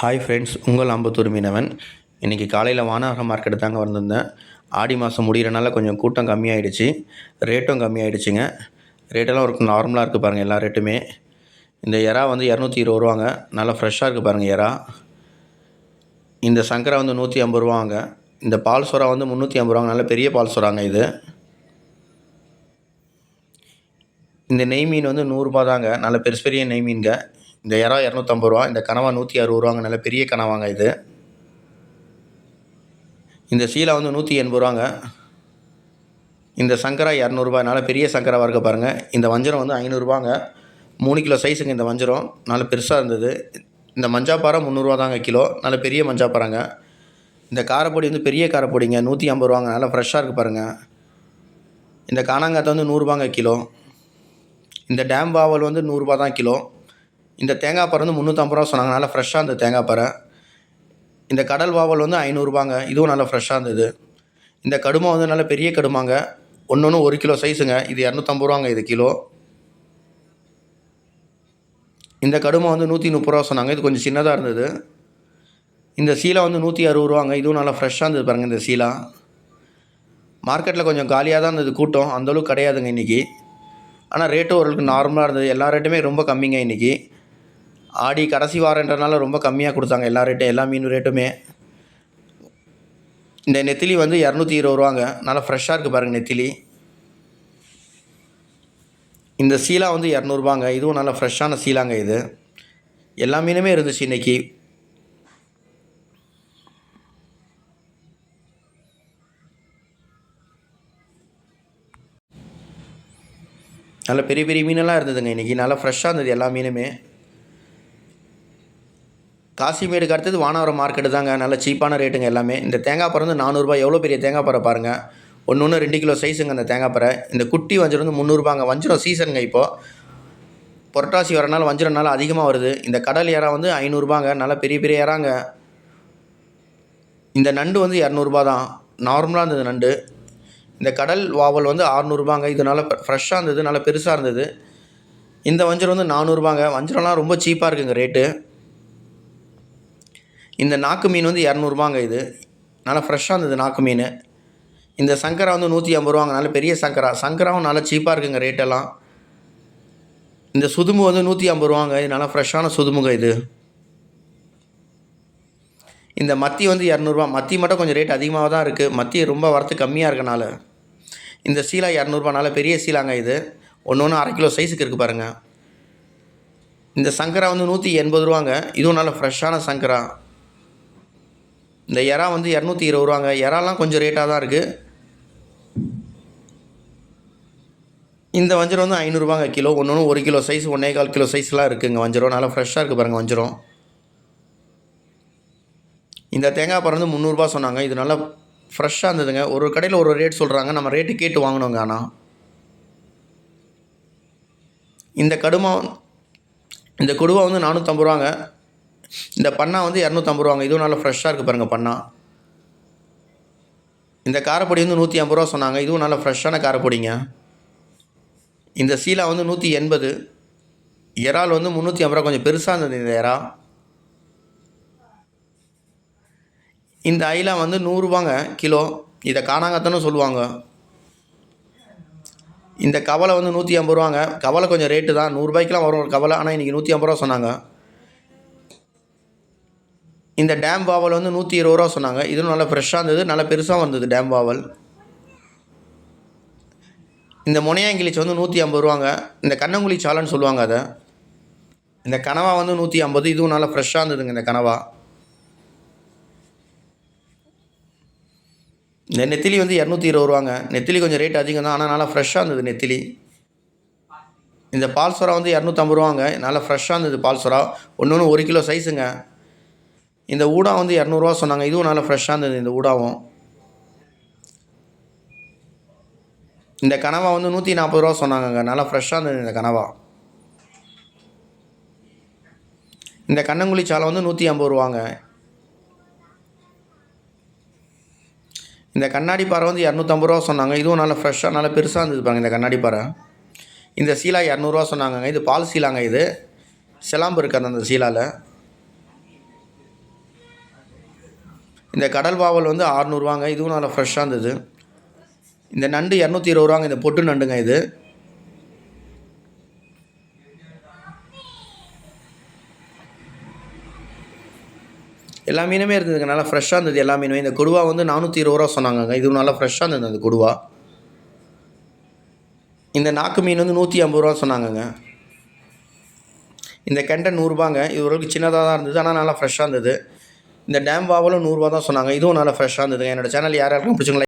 Hi friends உங்கள் அம்பத்தூர் மீனவன் இன்றைக்கி காலையில் வானாக மார்க்கெட்டு தாங்க வந்திருந்தேன். ஆடி மாதம் முடிகிறனால கொஞ்சம் கூட்டம் கம்மியாயிடுச்சு. ரேட்டும் கம்மியாயிடுச்சுங்க. ரேட்டெல்லாம் ஒரு நார்மலாக இருக்குது பாருங்கள் எல்லா ரேட்டுமே இந்த எறா வந்து இரநூத்தி இருபது ரூபாங்க. நல்லா ஃப்ரெஷ்ஷாக இருக்குது பாருங்கள் எறா. இந்த சங்கரா வந்து நூற்றி ஐம்பது ரூபாங்க. இந்த பால் சொரா வந்து முந்நூற்றி ஐம்பது ரூபாங்க. நல்ல பெரிய பால் சொராங்க இது. இந்த நெய் மீன் வந்து நூறுரூபா தாங்க. நல்ல பெருசு பெரிய நெய் மீன்க இந்த இறா இரநூத்தம்பது ரூபா இந்த கனவா நூற்றி அறுபது ரூபாங்க நல்ல பெரிய கனவாங்க இது. இந்த சீலா வந்து நூற்றி எண்பது ரூபாங்க. இந்த சங்கரா இரநூறுபா நல்ல பெரிய சங்கராவாக இருக்க பாருங்கள் இந்த வஞ்சரம் வந்து ஐநூறுரூபாங்க மூணு கிலோ சைஸுங்க இந்த வஞ்சரம் நல்ல பெருசாக இருந்தது. இந்த மஞ்சாப்பாறை முந்நூறுரூவா தாங்க கிலோ நல்ல பெரிய மஞ்சாப்பாறைங்க. இந்த காரப்பொடி வந்து பெரிய காரப்பொடிங்க நூற்றி ஐம்பது ரூபாங்க நல்லா ஃப்ரெஷ்ஷாக இருக்குது பாருங்கள் இந்த காணாங்காத்தை வந்து நூறுரூபாங்க கிலோ. இந்த டேம் பாவல் வந்து நூறுரூபா தான் கிலோ. இந்த தேங்காய் பாறை வந்து முந்நூற்றம்பது ரூபா சொன்னாங்க. நல்லா ஃப்ரெஷ்ஷாக இருந்தது தேங்காய் பாறை. இந்த கடல் வாவல் வந்து ஐநூறுரூபாங்க இதுவும் நல்லா ஃப்ரெஷ்ஷாக இருந்தது. இந்த கடுமா வந்து நல்ல பெரிய கடுமாங்க. ஒன்று ஒன்று ஒரு கிலோ சைஸுங்க இது இரநூத்தம்பது ரூபாங்க இது கிலோ. இந்த கடுமா வந்து நூற்றி முப்பது ரூபா சொன்னாங்க. இது கொஞ்சம் சின்னதாக இருந்தது. இந்த சீலா வந்து நூற்றி அறுபது ரூபாங்க. இதுவும் நல்லா ஃப்ரெஷ்ஷாக இருந்தது பாருங்கள் இந்த சீலா. மார்க்கெட்டில் கொஞ்சம் காலியாக தான் இருந்தது கூட்டம். அந்தளவுக்கு கிடையாதுங்க இன்றைக்கி ஆனால் ரேட்டும் ஓரளவுக்கு நார்மலாக இருந்தது. எல்லா ரேட்டுமே ரொம்ப கம்மிங்க இன்றைக்கி ஆடி கடைசி வாரன்றனால ரொம்ப கம்மியாக கொடுத்தாங்க எல்லா ரேட்டும் எல்லா மீன் ரேட்டுமே இந்த நெத்திலி வந்து இரநூத்தி இருபது ரூபாங்க. நல்லா ஃப்ரெஷ்ஷாக இருக்குது பாருங்கள் நெத்திலி. இந்த சீலா வந்து இரநூறுபாங்க இதுவும் நல்லா ஃப்ரெஷ்ஷான சீலாங்க இது. எல்லா மீனுமே இருந்துச்சு இன்றைக்கி நல்ல பெரிய பெரிய மீனெல்லாம் இருந்ததுங்க இன்றைக்கி நல்லா ஃப்ரெஷ்ஷாக இருந்தது எல்லா மீனுமே. காசிமேடுக்கு அடுத்தது வானவரம் மார்க்கெட்டு தாங்க. நல்ல சீப்பான ரேட்டுங்க எல்லாமே. இந்த தேங்காய் பறை வந்து நானூறுரூபா எவ்வளோ பெரிய தேங்காய் பறை பாருங்கள் ஒன்று ஒன்று ரெண்டு கிலோ சைஸுங்க அந்த தேங்காய் பறை இந்த குட்டி வஞ்சிரம் வந்து முந்நூறுபாங்க வஞ்சிரம் சீசனுங்க இப்போது புரட்டாசி வரனால வஞ்சிரம்னால அதிகமாக வருது. இந்த கடல் இறா வந்து ஐநூறுரூபாங்க நல்ல பெரிய பெரிய இறாங்க இந்த நண்டு வந்து இரநூறுபா தான். நார்மலாக இருந்தது நண்டு. இந்த கடல் வாவல் வந்து அறநூறுபாங்க இது நல்லா ஃப்ரெஷ்ஷாக இருந்தது. நல்லா பெருசாக இருந்தது. இந்த வஞ்சரம் வந்து நானூறுபாங்க வஞ்சரம்லாம் ரொம்ப சீப்பாக இருக்குங்க ரேட்டு இந்த நாக்கு மீன் வந்து இரநூறுபாங்க இது. நல்லா ஃப்ரெஷ்ஷாக இருந்தது நாக்கு மீன். இந்த சங்கரா வந்து நூற்றி ஐம்பது ரூபாங்க. நல்ல பெரிய சங்கரா. சங்கராவும் நல்லா சீப்பாக இருக்குங்க ரேட்டெல்லாம் இந்த சுதும்பு வந்து நூற்றி ஐம்பது ரூபாங்க. இது நல்லா ஃப்ரெஷ்ஷான சுதுமுங்க இது. இந்த மத்தி வந்து இரநூறுபா. மத்தி மட்டும் கொஞ்சம் ரேட் அதிகமாக தான் இருக்குது மத்தி ரொம்ப வரத்து கம்மியாக இருக்கனால. இந்த சீலா இரநூறுபா. நல்ல பெரிய சீலாங்க இது. ஒன்று ஒன்று அரை கிலோ சைஸுக்கு இருக்குது பாருங்கள் இந்த சங்கரா வந்து நூற்றி எண்பது ரூபாங்க. இதுவும் நல்ல ஃப்ரெஷ்ஷான சங்கரா. இந்த எறா வந்து இரநூத்தி இருபது ரூபாங்க. எறாலாம் கொஞ்சம் ரேட்டாக தான் இருக்குது இந்த வஞ்சிரம் வந்து ஐநூறுரூவாங்க கிலோ. ஒன்று ஒன்று ஒரு கிலோ சைஸ் ஒன்றே கால் கிலோ சைஸ்லாம் இருக்குதுங்க வஞ்சிரம். நல்லா ஃப்ரெஷ்ஷாக இருக்குது பாருங்கள் வஞ்சிரம். இந்த தேங்காய் பறந்து வந்து முந்நூறுரூபா சொன்னாங்க. இது நல்லா ஃப்ரெஷ்ஷாக இருந்ததுங்க. ஒரு ஒரு கடையில் ஒரு ரேட் சொல்கிறாங்க நம்ம ரேட்டு கேட்டு வாங்கினோங்க ஆனால் இந்த கடுமா இந்த கொடுவா வந்து நானூற்றம்பது ரூபாங்க. இந்த பண்ணா வந்து இரநூத்தம்பது ரூபாங்க. இதுவும் நல்லா ஃப்ரெஷ்ஷாக இருக்குது பாருங்கள் பண்ணா. இந்த காரப்பொடி வந்து நூற்றி ஐம்பது ரூபா சொன்னாங்க. இதுவும் நல்லா ஃப்ரெஷ்ஷான காரப்பொடிங்க. இந்த சீலா வந்து நூற்றி எண்பது இறால் வந்து முந்நூற்றி ஐம்பது ரூபா. கொஞ்சம் பெருசாக இருந்தது இந்த இறா. இந்த ஐலா வந்து நூறுரூபாங்க கிலோ. இதை காணாங்கத்தன்னு சொல்லுவாங்க. இந்த கவலை வந்து நூற்றி ஐம்பது ரூபாங்க. கவலை கொஞ்சம் ரேட்டு தான். நூறுரூபாய்க்கெலாம் வரும் ஒரு கவலை. ஆனால் இன்றைக்கி நூற்றி ஐம்பது ரூபா சொன்னாங்க. இந்த டேம் பாவல் வந்து நூற்றி இருபது ரூபா சொன்னாங்க. இதுவும் நல்லா ஃப்ரெஷ்ஷாக இருந்தது நல்லா பெருசாக வந்தது டேம் பாவல் இந்த முனையாங்கிலிச்சு வந்து நூற்றி ஐம்பது ரூபாங்க. இந்த கண்ணங்குழி சாலன்னு சொல்லுவாங்க அதை. இந்த கனவா வந்து நூற்றி ஐம்பது இதுவும் நல்லா ஃப்ரெஷ்ஷாக இருந்ததுங்க இந்த கனவா. இந்த நெத்திலி வந்து இரநூத்தி இருபது ரூபாங்க. நெத்திலி கொஞ்சம் ரேட் அதிகம் தான் ஆனால் நல்லா ஃப்ரெஷ்ஷாக இருந்தது நெத்திலி. இந்த பால் வந்து இரநூத்தம்பது ரூபாங்க. நல்லா ஃப்ரெஷ்ஷாக இருந்தது பால் ஒன்று ஒன்று ஒரு கிலோ சைஸுங்க இந்த ஊடா வந்து இரநூறுவா சொன்னாங்க. இதுவும் நல்லா ஃப்ரெஷ்ஷாக இருந்தது இந்த ஊடாவும். இந்த கனவா வந்து நூற்றி நாற்பது ரூபா சொன்னாங்கங்க. நல்லா ஃப்ரெஷ்ஷாக இருந்தது இந்த கனவா. இந்த கண்ணங்குழி சாலை வந்து நூற்றி ஐம்பது ரூபாங்க. இந்த கண்ணாடி பாறை வந்து இரநூத்தம்பது ரூபா சொன்னாங்க. இதுவும் நல்லா ஃப்ரெஷ்ஷாக நல்லா பெருசாக இருந்தது பாருங்க இந்த கண்ணாடி பாறை. இந்த சீலா இரநூறுவா சொன்னாங்கங்க. இது பால் சீலாங்க இது. சிலாம்பு இருக்குது அந்த அந்த சீலாவில் இந்த கடல் வாவல் வந்து ஆறுநூறுவாங்க. இதுவும் நல்லா ஃப்ரெஷ்ஷாக இருந்தது. இந்த நண்டு இரநூத்தி இருபது ரூபாங்க. இந்த பொட்டு நண்டுங்க இது. எல்லா மீனுமே இருந்ததுங்க. நல்லா ஃப்ரெஷ்ஷாக இருந்தது எல்லா மீனுமே. இந்த கொடுவா வந்து நானூற்றி இருபது ரூபா சொன்னாங்க இதுவும் நல்லா ஃப்ரெஷ்ஷாக இருந்தது அந்த கொடுவா. இந்த நாக்கு மீன் வந்து நூற்றி ஐம்பது ரூபா சொன்னாங்கங்க. இந்த கெண்டை நூறுரூபாங்க இது ஓரளவுக்கு சின்னதாக தான் இருந்தது. ஆனால் நல்லா ஃப்ரெஷ்ஷாக இருந்தது. இந்த டேம் வாவலும் நூறுரூவா தான் சொன்னாங்க. இதுவும் நல்லா ஃப்ரெஷ்ஷாக இருந்தது என்னோடய சேனல் யார் யாருக்கும் பிடிச்சிங்களா